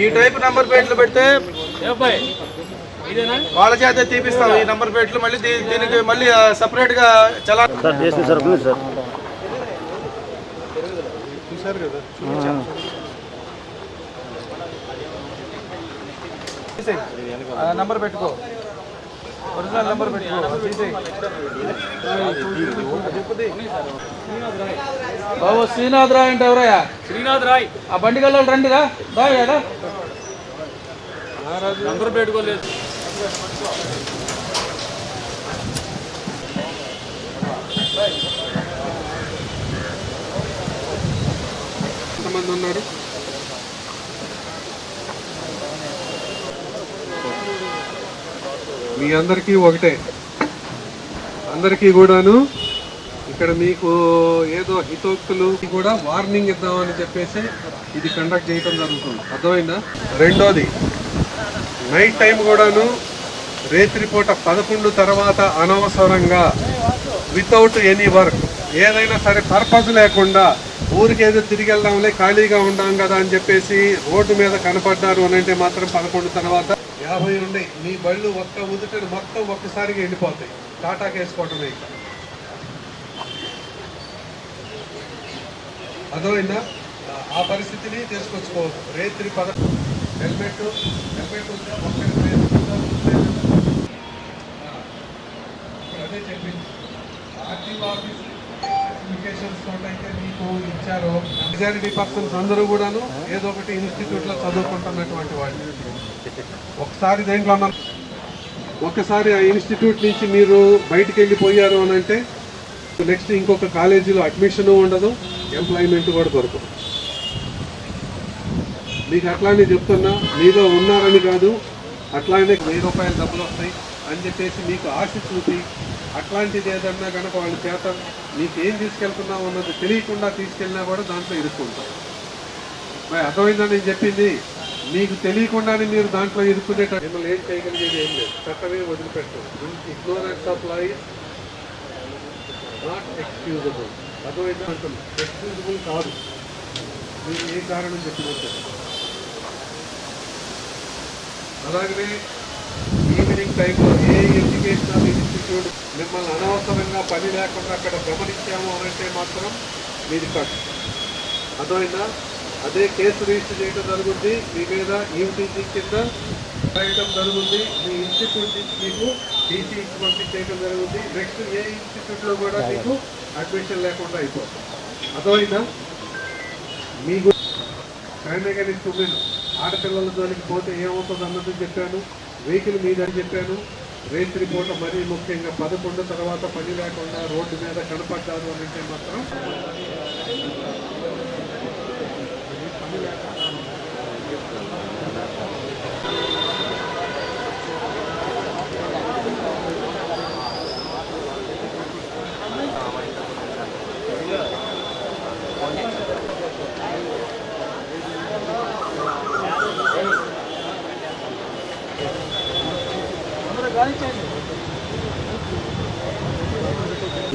ఈ type number ప్లేట్లు పెడితే వాళ్ళ చేత తీపిస్తాం. ఈ నంబర్ ప్లేట్లు మళ్ళీ దీనికి మళ్ళీ సపరేట్గా చలా సార్ చేసి సార్ ఉంది సార్. చూసారు కదా నంబర్ పెట్టుకో. Original number. బాబు శ్రీనాథ్ రాయ్ అంటే ఎవరయ్యా? శ్రీనాథ్ రాయ్. ఆ బండి గల్లో రండి రా రా ఏడా నంబర్ పెట్టుకోలేదు ఎంతమంది ఉన్నారు? మీ అందరికీ ఒకటే. అందరికీ కూడాను ఇక్కడ మీకు ఏదో హితోక్తులు కూడా వార్నింగ్ ఇద్దామని చెప్పేసి ఇది కండక్ట్ చేయటం జరుగుతుంది. అర్థమైందా? రెండోది నైట్ టైం కూడాను రేత్రిపూట పదకొండు తర్వాత అనవసరంగా వితౌట్ ఎనీ వర్క్ ఏదైనా సరే పర్పస్ లేకుండా ఊరికి ఏదో తిరిగి వెళ్దాంలే ఖాళీగా ఉండాం కదా అని చెప్పేసి రోడ్డు మీద కనపడ్డారు అని అంటే మాత్రం పదకొండు తర్వాత యాభై ఉన్నాయి మీ బళ్ళు ఒక్క ఉదుటను మొత్తం ఒక్కసారిగా వెళ్ళిపోతాయి టాటాకి వేసుకోవటమే ఇక. అర్థమైందా? ఆ పరిస్థితిని తీసుకొచ్చుకోవద్దు. రేత్రి పద హెల్మెట్ హెల్మెట్ ఉంటే ఉందా, అదే చెప్పింది. ఆర్టీఓ ఆఫీస్ అప్లికేషన్స్ తోటైతే మీకు ఇచ్చారో. మెజారిటీ పర్సన్స్ అందరూ కూడాను ఏదో ఒకటి ఇన్స్టిట్యూట్లో చదువుకుంటున్నటువంటి వాళ్ళు. ఒకసారి దేంట్లో ఉన్న ఒకసారి ఆ ఇన్స్టిట్యూట్ నుంచి మీరు బయటికి వెళ్ళిపోయారు అని అంటే నెక్స్ట్ ఇంకొక కాలేజీలో అడ్మిషను ఉండదు ఎంప్లాయ్మెంట్ కూడా దొరకదు. మీకు అట్లానే చెప్తున్నా మీలో ఉన్నారని కాదు అట్లానే వెయ్యి రూపాయలు డబ్బులు వస్తాయి అని చెప్పేసి మీకు ఆశ చూసి అట్లాంటిది ఏదన్నా కనుక వాళ్ళ చేత మీకు ఏం తీసుకెళ్తున్నావు అన్నది తెలియకుండా తీసుకెళ్ళినా కూడా దాంట్లో ఇరుక్కుంటారు మరి అర్థమైందని నేను చెప్పింది? మీకు తెలియకుండానే మీరు దాంట్లో ఇరుక్కునేట మిమ్మల్ని ఏం చేయగలిగేది ఏం లేదు. చట్టమే వదిలిపెట్టదు. Ignorance of law not excusable అర్థమైందా? అంటున్నాం. ఎక్స్క్యూజబుల్ కాదు. మీరు ఏ కారణం చెప్పినట్టు అలాగనే ఈవినింగ్ టైంలో ఏ ఎడ్యుకేషనల్ ఇన్స్టిట్యూట్ మిమ్మల్ని అనవసరంగా పని లేకుండా అక్కడ గమనించాము అని అంటే మాత్రం మీది కట్ అర్థమైందా? అదే కేసు రిజిస్టర్ చేయడం జరుగుతుంది మీ మీద ఈవిటీసీ కింద రాయడం జరుగుతుంది మీ ఇన్స్టిట్యూట్ నుంచి మీకు టీసీ పంపించేయడం జరుగుతుంది నెక్స్ట్ ఏ ఇన్స్టిట్యూట్లో కూడా మీకు అడ్మిషన్ లేకుండా అయిపోతుంది. అర్థమైందా? మీకు కైనగనిస్ట్ ఉమెన్ ఆడపిల్లల జోలికి పోతే ఏమవుతుంది అన్నది చెప్పాను. వెహికల్ మీద అని చెప్పాను. రేత్రి పూట మరీ ముఖ్యంగా పదకొండు తర్వాత పని లేకుండా రోడ్డు మీద కనపడ్డారు అని అంటే మాత్రం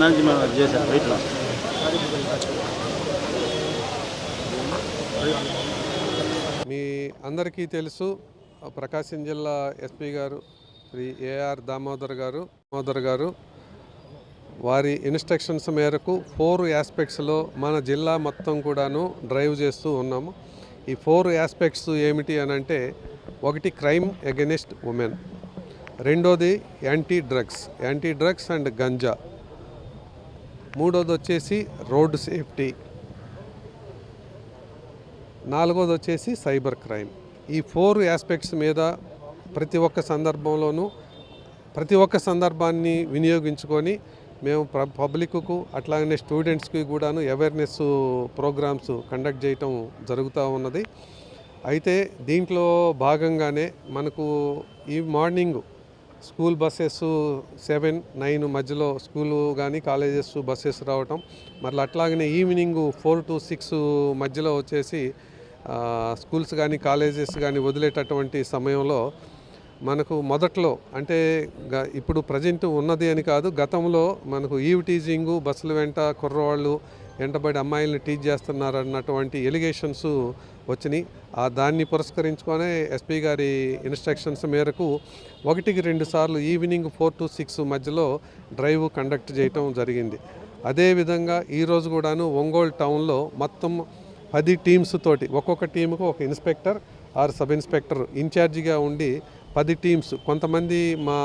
నుంచి మనం అది చేసాం రైట్లో మీ అందరికీ తెలుసు ప్రకాశం జిల్లా ఎస్పీ గారు శ్రీ ఏఆర్ దామోదర్ గారు దామోదర్ గారు వారి ఇన్స్ట్రక్షన్స్ మేరకు ఫోర్ యాస్పెక్ట్స్లో మన జిల్లా మొత్తం కూడాను డ్రైవ్ చేస్తూ ఉన్నాము. ఈ ఫోర్ యాస్పెక్ట్స్ ఏమిటి అని అంటే ఒకటి క్రైమ్ అగెనిస్ట్ ఉమెన్ రెండోది anti drugs anti drugs and ganja మూడోది వచ్చేసి రోడ్డు సేఫ్టీ. నాలుగోది వచ్చేసి సైబర్ క్రైమ్. ఈ ఫోర్ ఆస్పెక్ట్స్ మీద ప్రతి ఒక్క సందర్భంలోనూ ప్రతి ఒక్క సందర్భాన్ని వినియోగించుకొని మేము పబ్లిక్కు అట్లాగనే స్టూడెంట్స్కి కూడాను అవేర్నెస్ ప్రోగ్రామ్స్ కండక్ట్ చేయటం జరుగుతూ ఉన్నది. అయితే దీంట్లో భాగంగానే మనకు ఈ morning school buses seven nine మధ్యలో స్కూలు కానీ కాలేజెస్ బస్సెస్ రావటం. మళ్ళీ అట్లాగనే ఈవినింగ్ ఫోర్ టు సిక్స్ మధ్యలో వచ్చేసి స్కూల్స్ కానీ కాలేజెస్ కానీ వదిలేటటువంటి సమయంలో మనకు మొదట్లో అంటే గ- ఇప్పుడు ప్రజెంట్ ఉన్నది అని కాదు గతంలో మనకు ఈవ్ టీజింగు బస్సుల వెంట కుర్రవాళ్ళు వెంటబడి అమ్మాయిలను టీచ్ చేస్తున్నారు అన్నటువంటి ఎలిగేషన్స్ వచ్చినాయి. ఆ దాన్ని పురస్కరించుకొని ఎస్పీ గారి ఇన్స్ట్రక్షన్స్ మేరకు ఒకటికి రెండు సార్లు ఈవినింగ్ ఫోర్ టు సిక్స్ మధ్యలో డ్రైవ్ కండక్ట్ చేయటం జరిగింది. అదేవిధంగా ఈరోజు కూడాను ఒంగోలు టౌన్లో మొత్తం పది టీమ్స్ తోటి ఒక్కొక్క టీముకు ఒక ఇన్స్పెక్టర్ ఆర్ సబ్ ఇన్స్పెక్టర్ ఇన్ఛార్జిగా ఉండి పది టీమ్స్ కొంతమంది మా